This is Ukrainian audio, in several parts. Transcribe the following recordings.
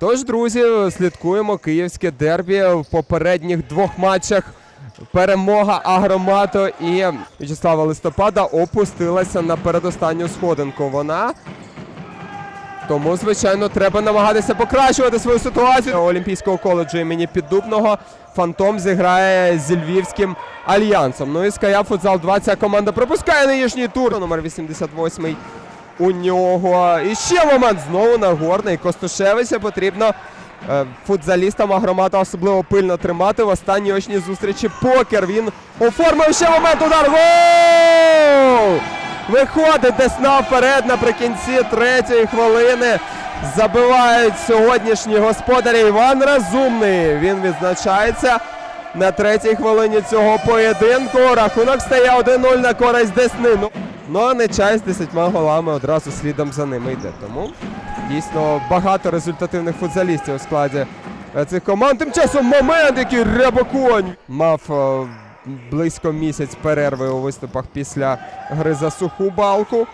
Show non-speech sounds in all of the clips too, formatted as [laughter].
Тож, друзі, слідкуємо київське дербі в попередніх двох матчах. Перемога Агромато і В'ячеслава Листопада опустилася на передостанню сходинку. Вона тому, звичайно, треба намагатися покращувати свою ситуацію. Олімпійського коледжу імені Піддубного Фантом зіграє зі Львівським альянсом. Ну і Ская Футзал 2 ця команда пропускає нинішній тур. Номер 88 у нього. І ще момент знову Нагорний. Костушевича потрібно е, футзалістам Агромата особливо пильно тримати в останній очній зустрічі. Покер він оформив ще момент удар. Гол! Виходить Десна вперед наприкінці третьої хвилини. Забивають сьогоднішні господарі Іван Разумний. Він відзначається на третій хвилині цього поєдинку. Рахунок стає 1-0 на користь Десни. Ну, а не чай з 10 голами одразу слідом за ними йде. Тому дійсно багато результативних футзалістів у складі е, цих команд. Тим часом момент, який Рябоконь мав е, близько місяць перерви у виступах після гри за суху балку.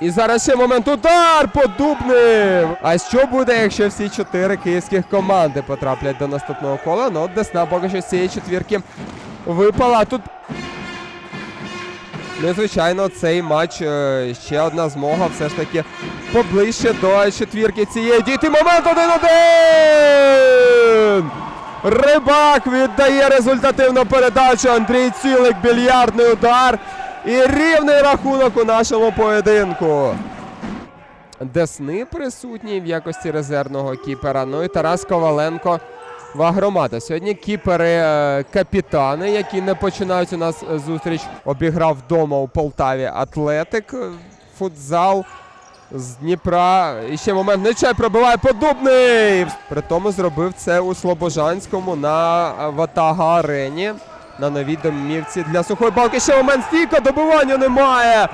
І зараз ще момент удар подубнив. А що буде, якщо всі чотири київських команди потраплять до наступного кола? Ну, Десна поки що з цієї четвірки випала. Тут Ну, і, звичайно, цей матч е, ще одна змога все ж таки поближче до четвірки цієї дійти. Момент 1-1! Рибак віддає результативну передачу. Андрій Цілик, більярдний удар. І рівний рахунок у нашому поєдинку. Десни присутній в якості резервного кіпера. Ну і Тарас Коваленко в Агромата. Сьогодні кіпери е, капітани, які не починають у нас е, зустріч. Обіграв вдома у Полтаві Атлетик. е, Футзал з Дніпра. І ще момент Нечай пробиває подубний. При тому зробив це у Слобожанському на Ватага арені. На новій домівці для сухої балки. Ще момент стійка, добивання немає.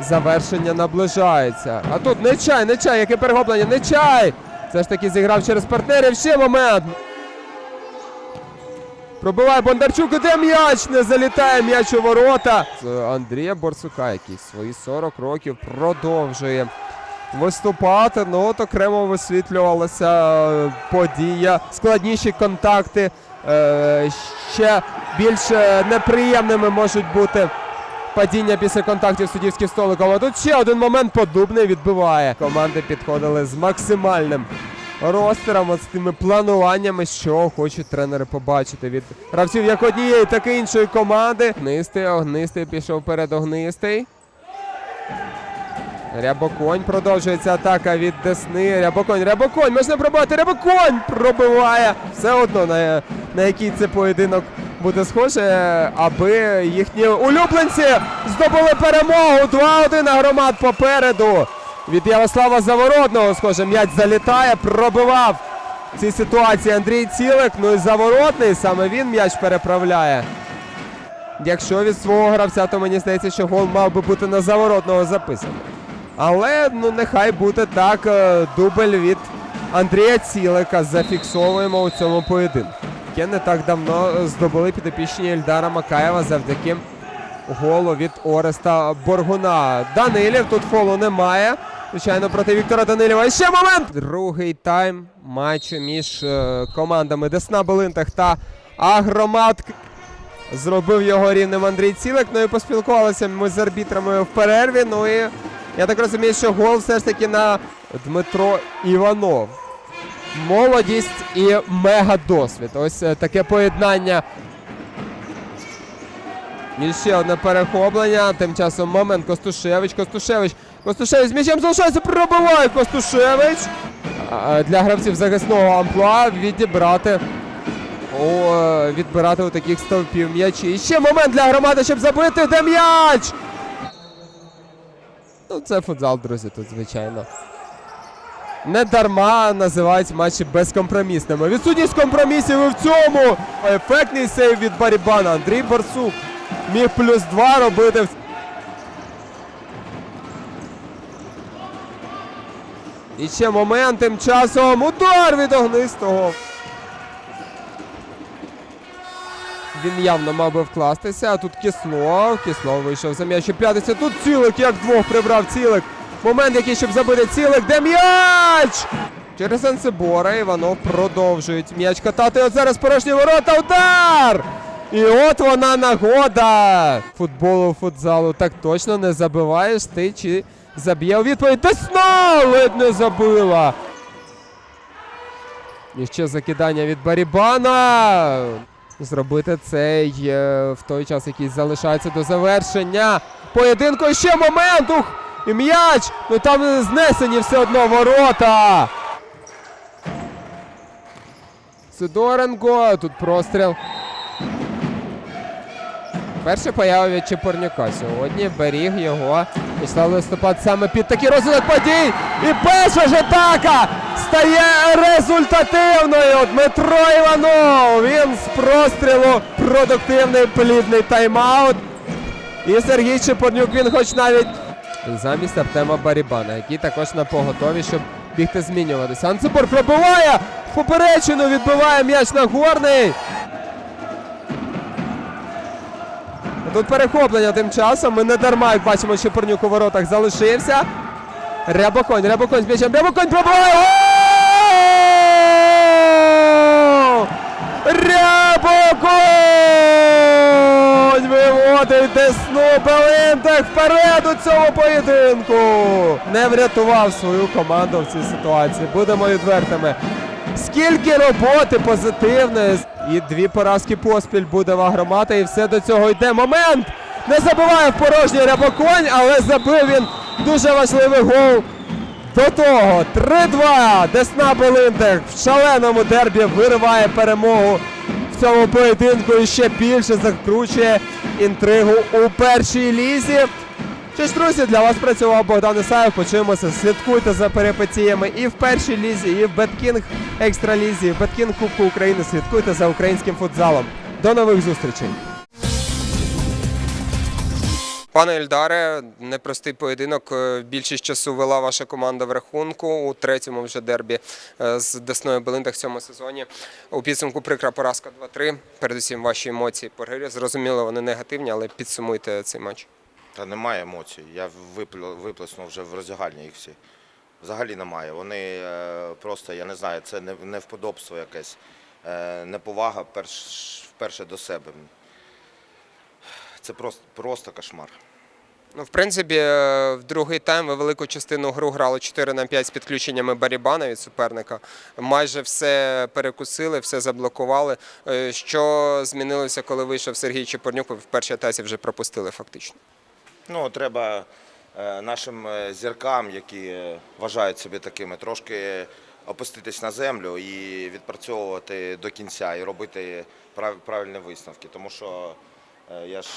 Завершення наближається. А тут Нечай, Нечай, яке перехоплення, Нечай! Все ж таки зіграв через партнерів. Ще момент. Пробиває Бондарчук, іде м'яч, не залітає м'яч у ворота. Андрія Борсука, який свої 40 років продовжує виступати. Ну от окремо висвітлювалася е, подія, складніші контакти. Е, ще більш неприємними можуть бути падіння після контактів з суддівським столиком. А тут ще один момент подубний відбиває. Команди підходили з максимальним ростером, от з тими плануваннями, що хочуть тренери побачити від гравців як однієї, так і іншої команди. Огнистий, огнистий пішов перед огнистий. Рябоконь продовжується атака від Десни. Рябоконь, Рябоконь, можна пробувати. Рябоконь пробиває. Все одно на, на який це поєдинок буде схоже, аби їхні улюбленці здобули перемогу. 2-1 громад попереду. Від Ярослава Заворотного, схоже, м'яч залітає, пробивав в цій ситуації Андрій Цілик. Ну і Заворотний, саме він м'яч переправляє. Якщо від свого гравця, то мені здається, що гол мав би бути на Заворотного записаний. Але ну нехай буде так. е, Дубль від Андрія Цілика зафіксовуємо у цьому поєдинку. Яке не так давно здобули підопічні Ельдара Макаєва завдяки голу від Ореста Боргуна. Данилів тут фолу немає. Звичайно, проти Віктора Данилєва. І ще момент! Другий тайм матчу між е, командами Десна Белинтах та Агромат. Зробив його рівнем Андрій Цілик. Ну і поспілкувалися ми з арбітрами в перерві. Ну і я так розумію, що гол все ж таки на Дмитро Іванов. Молодість і мегадосвід. Ось е, таке поєднання. І ще одне перехоплення. Тим часом момент Костушевич. Костушевич. Костушевич з м'ячем залишається. Пробиває Костушевич. Для гравців захисного амплуа відібрати. О, відбирати у таких стовпів м'ячі. І ще момент для громади, щоб забити. Де м'яч? Ну, це футзал, друзі, тут, звичайно. Не дарма називають матчі безкомпромісними. Відсутність компромісів і в цьому. Ефектний сейв від Барібана. Андрій Барсук міг плюс два робити. І ще момент тим часом. Удар від огнистого. Він явно мав би вкластися, а тут Кислов. Кислов вийшов за м'яч і п'ятиться. Тут цілик, як двох прибрав цілик. Момент, який щоб забити цілик. Де м'яч? Через Ансебора Іванов продовжують м'яч катати. От зараз порожні ворота. Удар! І от вона нагода футболу, футзалу. Так точно не забиваєш ти чи заб'є у відповідь. Десна ледь не забила. І ще закидання від Барібана. Зробити цей е, в той час, який залишається до завершення. Поєдинку ще момент. Ух! І м'яч! Ну там знесені все одно ворота. Сидоренко. Тут простріл. Перша поява від Чепурнюка сьогодні беріг його. Вячеслав Листопад саме під такий розвиток подій. І перша ж атака стає результативною. Дмитро Іванов. Він з прострілу продуктивний плідний тайм-аут. І Сергій Чепурнюк він хоч навіть замість Артема Барібана, який також на поготові, щоб бігти змінюватися. Анцепор пробиває в поперечину, відбиває м'яч на горний. Тут перехоплення тим часом. Ми не дарма, як бачимо, Чепурнюк у воротах залишився. Рябоконь, Рябоконь з м'ячем. Рябоконь пробиває! Рябоконь! Виводить десну Белинтек вперед у цьому поєдинку. Не врятував свою команду в цій ситуації. Будемо відвертими. Скільки роботи позитивної і дві поразки поспіль буде в агромата, і все до цього йде. Момент! Не забиває в порожній Рябоконь, але забив він дуже важливий гол. До того 3-2. Десна Белиндек в шаленому дербі вириває перемогу в цьому поєдинку і ще більше закручує інтригу у першій лізі. Що друзі, для вас працював Богдан Ісаєв. Почуємося. Слідкуйте за перипетіями і в першій лізі, і в Беткінг Екстралізі, і в Беткінг Кубку України. Слідкуйте за українським футзалом. До нових зустрічей. Пане Ельдаре, непростий поєдинок. Е, Більшість часу вела ваша команда в рахунку у третьому вже дербі е, з Десною Белиндах в цьому сезоні. У підсумку прикра поразка 2-3. Передусім ваші емоції по. Зрозуміло, вони негативні, але підсумуйте цей матч. Та немає емоцій. Я виплеснув вже в роздягальні їх всі. Взагалі немає. Вони е, просто, я не знаю, це не, невподобство якесь, е, неповага перш, вперше до себе. Це просто, просто кошмар. Ну, в принципі, е, в другий тайм ви велику частину гру грали 4 на 5 з підключеннями Барібана від суперника. Майже все перекусили, все заблокували. Що змінилося, коли вийшов Сергій Чепурнюк? Ви в першій атаці вже пропустили фактично. Ну, треба е, нашим е, зіркам, які е, вважають себе такими, трошки опуститись на землю і відпрацьовувати до кінця і робити правильні висновки. Тому що я ж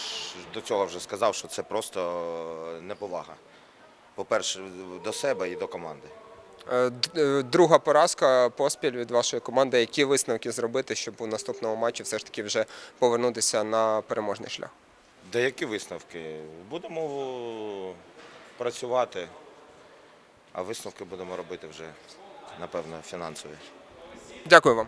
до цього вже сказав, що це просто неповага. По-перше, до себе і до команди. Друга поразка поспіль від вашої команди. Які висновки зробити, щоб у наступному матчі все ж таки вже повернутися на переможний шлях? Де які висновки? Будемо працювати, а висновки будемо робити вже, напевно, фінансові. Дякую вам.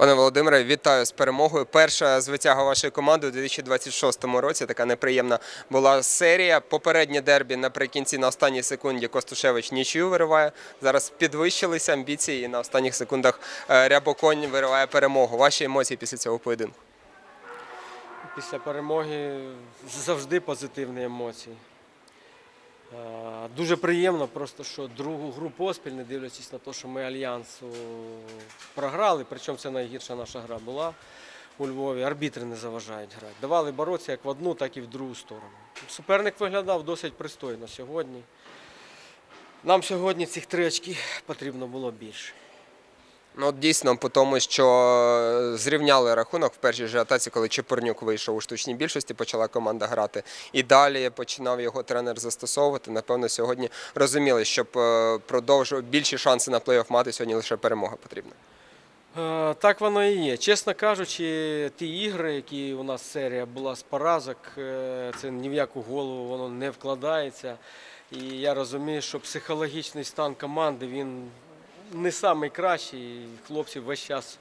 Пане Володимире, вітаю з перемогою. Перша звитяга вашої команди у 2026 році. Така неприємна була серія. Попереднє дербі наприкінці на останній секунді Костушевич нічию вириває. Зараз підвищилися амбіції і на останніх секундах е, Рябоконь вириває перемогу. Ваші емоції після цього поєдинку? Після перемоги завжди позитивні емоції. Е, Дуже приємно, просто що другу гру поспіль, не дивлячись на те, що ми альянсу програли, причому це найгірша наша гра була у Львові. Арбітри не заважають грати. Давали боротися як в одну, так і в другу сторону. Суперник виглядав досить пристойно сьогодні. Нам сьогодні цих три очки потрібно було більше. Ну, от дійсно, по тому, що зрівняли рахунок в першій же атаці, коли Чепурнюк вийшов у штучній більшості, почала команда грати. І далі починав його тренер застосовувати. Напевно, сьогодні розуміли, щоб е, продовжувати більші шанси на плей-офф мати, сьогодні лише перемога потрібна. Е, Так воно і є. Чесно кажучи, ті ігри, які у нас серія була з поразок, е, це ні в яку голову воно не вкладається. І я розумію, що психологічний стан команди він не найкращий. Хлопці весь час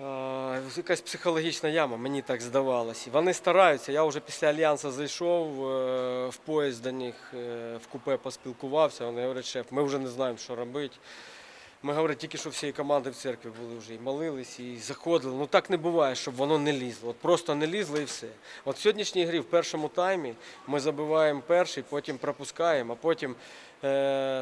е, якась психологічна яма, мені так здавалося. Вони стараються. Я вже після Альянсу зайшов е, в поїзд до них, е, в купе поспілкувався. Вони говорять, шеф, ми вже не знаємо, що робити. Ми говорять, тільки що всієї команди в церкві були вже і молились, і заходили. Ну так не буває, щоб воно не лізло. От просто не лізло і все. От в сьогоднішній грі в першому таймі ми забиваємо перший, потім пропускаємо, а потім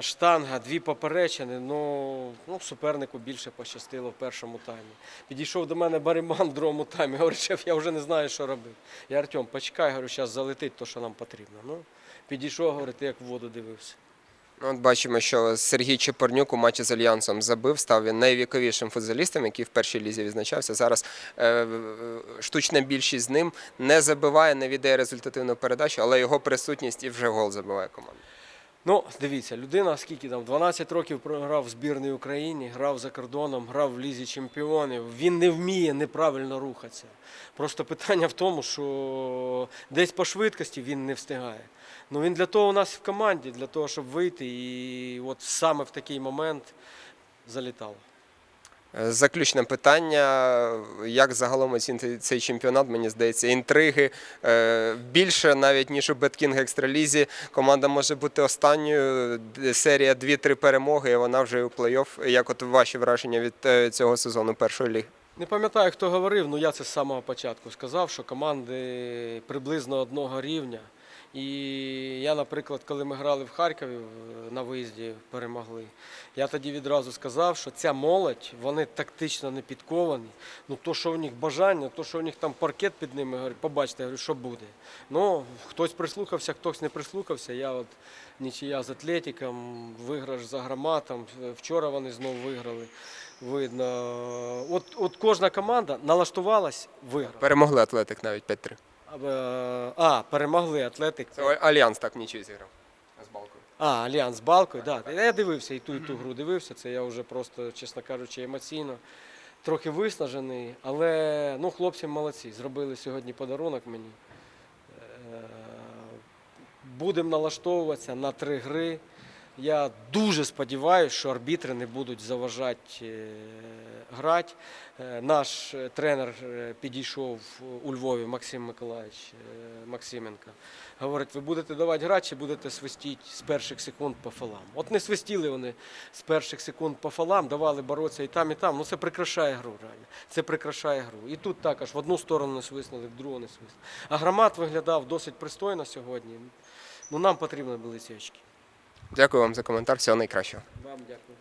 штанга, дві поперечини. Ну, ну, супернику більше пощастило в першому таймі. Підійшов до мене Бариман в другому таймі. [laughs] Говорить, шеф, я вже не знаю, що робити. Я Артем, почекай, говорю, зараз залетить то, що нам потрібно. Ну, підійшов, говорить, як в воду дивився. Ну, От бачимо, що Сергій Чепорнюк у матчі з Альянсом забив, став він найвіковішим футболістом, який в першій лізі відзначався. Зараз е, е, штучна більшість з ним не забиває, не віддає результативну передачу, але його присутність і вже гол забиває команда. Ну, дивіться, людина скільки там 12 років програв в збірній Україні, грав за кордоном, грав в лізі чемпіонів. Він не вміє неправильно рухатися. Просто питання в тому, що десь по швидкості він не встигає. Ну він для того у нас в команді, для того, щоб вийти, і от саме в такий момент залітав. Е, Заключне питання. Як загалом оцінити цей чемпіонат? Мені здається, інтриги е, більше навіть ніж у Беткінг Екстралізі. Команда може бути останньою. Серія 2-3 перемоги, і вона вже у плей-офф. Як от ваші враження від е, цього сезону першої ліги? Не пам'ятаю, хто говорив, але я це з самого початку сказав, що команди приблизно одного рівня. І я, наприклад, коли ми грали в Харкові на виїзді, перемогли, я тоді відразу сказав, що ця молодь, вони тактично не підковані. Ну, то, що у них бажання, то, що у них там паркет під ними, говорю, побачите, говорю, що буде. Ну, хтось прислухався, хтось не прислухався. Я от нічия з Атлетиком, виграш за громатом. Вчора вони знову виграли. Видно. От, от кожна команда налаштувалась виграти. Перемогли Атлетик навіть 5-3. Е, А, перемогли Атлетик. Це Альянс так нічого зіграв. З балкою. А, Альянс з Балкою, так. Да. Я дивився і ту, і ту гру дивився. Це я вже просто, чесно кажучи, емоційно трохи виснажений. Але ну, хлопці молодці. Зробили сьогодні подарунок мені. Е, Будемо налаштовуватися на три гри. Я дуже сподіваюся, що арбітри не будуть заважати е, грати. Е, Наш е, тренер підійшов у Львові Максим Миколаївич Максименко. Говорить, ви будете давати грати чи будете свистіти з перших секунд по фалам. От не свистіли вони з перших секунд по фалам, давали боротися і там, і там. Ну це прикрашає гру реально. Це прикрашає гру. І тут також в одну сторону не свиснули, в другу не свиснули. А громад виглядав досить пристойно сьогодні. Ну нам потрібні були ці очки. Дякую вам за коментар. Всього найкращого. Вам дякую.